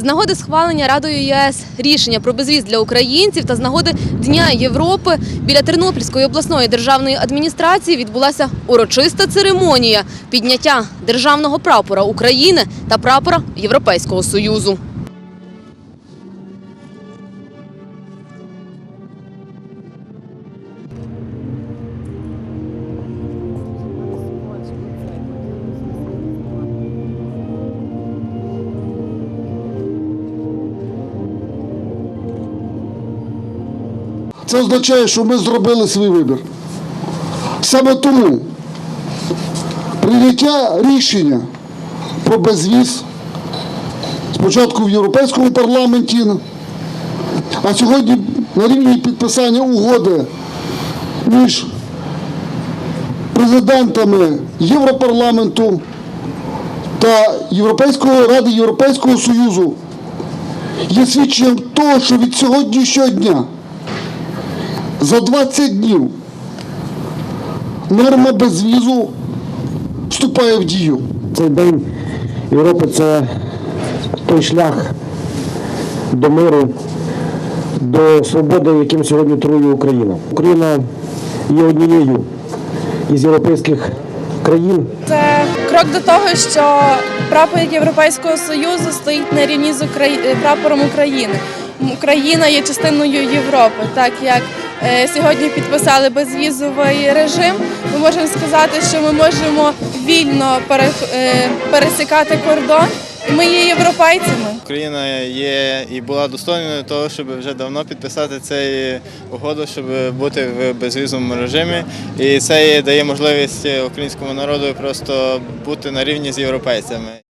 З нагоди схвалення Радою ЄС рішення про безвіз для українців та з нагоди Дня Європи біля Тернопільської обласної державної адміністрації відбулася урочиста церемонія підняття державного прапора України та прапора Європейського Союзу. Це означає, що ми зробили свій вибір. Саме тому прийняття рішення про безвіз спочатку в Європейському парламенті, а сьогодні на рівні підписання угоди між президентами Європарламенту та Європейської Ради Європейського Союзу є свідченням того, що від сьогоднішнього дня за 20 днів норма безвізу вступає в дію. Цей день Європи це той шлях до миру, до свободи, яким сьогодні трує Україна. Україна є однією із європейських країн, Це крок до того, що прапор Європейського Союзу стоїть на рівні з Украї... прапором України. Україна є частиною Європи, так як сьогодні підписали безвізовий режим. Ми можемо сказати, що ми можемо вільно е, пересікати кордон, ми є європейцями. Україна є і була достойною того, щоб вже давно підписати цю угоду, щоб бути в безвізовому режимі. І це дає можливість українському народу просто бути на рівні з європейцями.